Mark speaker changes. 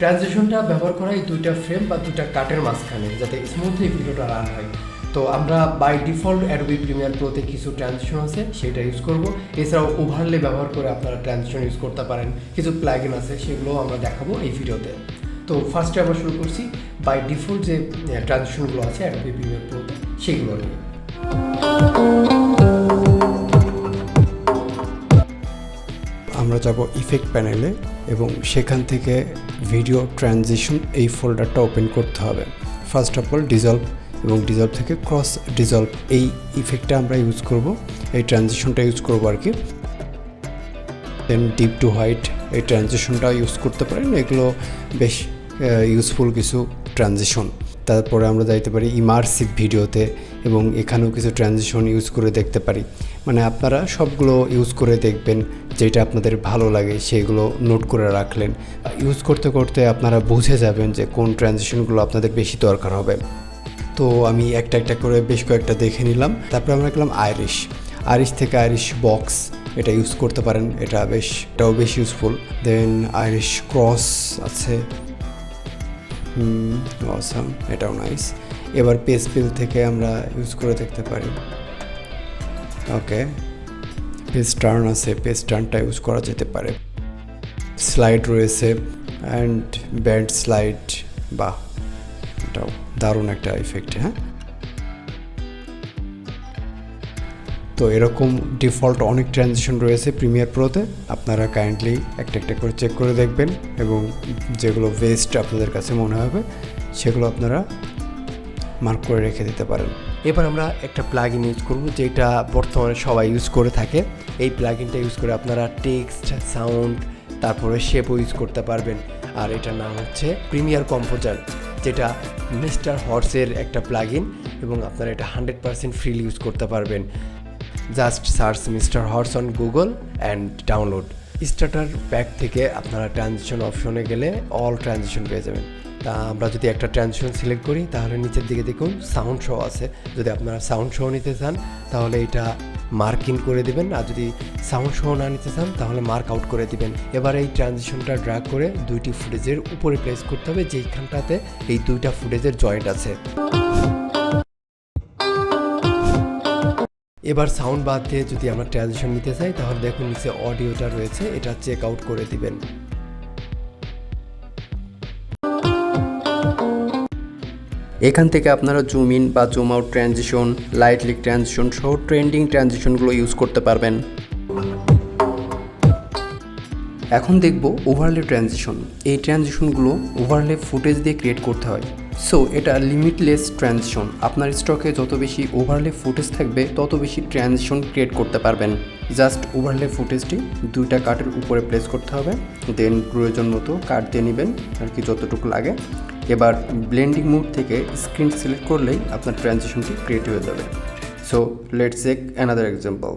Speaker 1: ট্রানজিশনটা ব্যবহার করা এই দুইটা ফ্রেম বা দুইটা কাটের মাঝখানে, যাতে স্মুথলি ভিডিওটা রান হয়। তো আমরা বাই ডিফল্ট অ্যাডোবি প্রিমিয়ার প্রোতে কিছু ট্রানজিশন আছে সেটা ইউজ করব। এছাড়াও ওভারলে ব্যবহার করে আপনারা ট্রানজিশন ইউজ করতে পারেন। কিছু প্লাগইন আছে সেগুলো আমরা দেখাবো এই ভিডিওতে। তো ফার্স্টে আমরা শুরু করছি বাই ডিফল্ট যে ট্রানজিশনগুলো আছে অ্যাডোবি প্রিমিয়ার প্রোতে সেগুলো নিয়ে।
Speaker 2: আমরা যাব ইফেক্ট প্যানেলে এবং সেখান থেকে ভিডিও ট্রানজিশন এই ফোল্ডারটা ওপেন করতে হবে। ফার্স্ট অফ অল ডিজলভ এবং ডিজলভ থেকে ক্রস ডিজলভ এই ইফেক্টটা আমরা ইউজ করব। এই ট্রানজিশনটা ইউজ করব আর কি। দেন ডিপ টু হোয়াইট এই ট্রানজিশনটা ইউজ করতে পারেন। এগুলো বেশ ইউজফুল কিছু ট্রানজিশন তারপরে আমরা যাইতে পারি ইমার্সিভ ভিডিওতে এবং এখানেও কিছু ট্রানজিশন ইউজ করে দেখতে পারি। মানে আপনারা সবগুলো ইউজ করে দেখবেন, যেটা আপনাদের ভালো লাগে, সেগুলো নোট করে রাখলেন। ইউজ করতে করতে আপনারা বুঝে যাবেন যে কোন ট্রানজেকশনগুলো আপনাদের বেশি দরকার হবে। তো আমি একটা একটা করে বেশ কয়েকটা দেখে নিলাম। তারপরে আমরা গেলাম আইরিশ আইরিশ থেকে আইরিশ বক্স এটা ইউজ করতে পারেন। এটা বেশ, এটাও বেশ ইউজফুল দেন আইরিশ ক্রস আছে। এটাও নাইস এবার পেস পিল থেকে আমরা ইউজ করে দেখতে পারি। ওকে পেস টার্ন আছে পেস টার্নটা ইউজ করা যেতে পারে। স্লাইড রয়েছে অ্যান্ড ব্যান্ড স্লাইড বা এটাও দারুণ একটা ইফেক্ট হ্যাঁ? তো এরকম ডিফল্ট অনেক ট্রানজিশন রয়েছে প্রিমিয়ার প্রোতে আপনারা কাইন্ডলি একটা একটা করে চেক করে দেখবেন এবং যেগুলো বেস্ট আপনাদের কাছে মনে হবে, সেগুলো আপনারা মার্ক করে রেখে দিতে পারেন।
Speaker 1: এবার আমরা একটা প্লাগইন ইউজ করব, যেটা বর্তমানে সবাই ইউজ করে থাকে। এই প্লাগইনটা ইউজ করে আপনারা টেক্সট সাউন্ড তারপরে শেপও ইউজ করতে পারবেন। আর এটার নাম হচ্ছে প্রিমিয়ার কম্পোজার যেটা মিস্টার হর্সের একটা প্লাগইন এবং আপনারা এটা হান্ড্রেড পারসেন্ট ফ্রিলি ইউজ করতে পারবেন। Just search mister horse on Google and download starter pack থেকে আপনারা ট্রানজিশন অপশনে গেলে অল ট্রানজিশন পেয়ে যাবেন। তা আমরা যদি একটা ট্রানজিশন সিলেক্ট করি, তাহলে নিচের দিকে দেখুন সাউন্ড শো আছে। যদি আপনারা সাউন্ড শো নিতে চান, তাহলে এটা মার্ক করে দিবেন। আর যদি সাউন্ড শো না নিতে চান, তাহলে মার্ক আউট করে দিবেন। এবার এই ট্রানজিশনটা ড্রাগ করে দুইটি ফুটেজের উপরে প্লেস করতে হবে, যেইখানটাতে এই দুইটা ফুটেজের জয়েন্ট আছে। এবার সাউন্ড বাদ দিয়ে যদি আমরা ট্রানজিশন নিতে চাই, তাহলে দেখুন নিচে অডিওটা রয়েছে, এটা চেক আউট করে দিবেন।
Speaker 2: এখান থেকে আপনারা জুম ইন বা zoom out transition light leak transition সহ ট্রেন্ডিং ট্রানজিশনগুলো ইউজ করতে পারবেন। এখন দেখব ওভারলে ট্রানজিশন এই ট্রানজিশনগুলো ওভারলে ফুটেজ দিয়ে ক্রিয়েট করতে হয়। সো এটা লিমিটলেস ট্রানজিশন আপনার স্টকে যত বেশি ওভারলে ফুটেজ থাকবে, তত বেশি ট্রানজিশন ক্রিয়েট করতে পারবেন। জাস্ট ওভারলে ফুটেজটি দুইটা কাটের উপরে প্লেস করতে হবে। দেন প্রয়োজন মতো কাট দিয়ে নেবেন, আর কি যতটুকু লাগে। এবার ব্লেন্ডিং মুড থেকে স্ক্রিন সিলেক্ট করলেই আপনার ট্রানজিশনটি ক্রিয়েট হয়ে যাবে। So let's check another example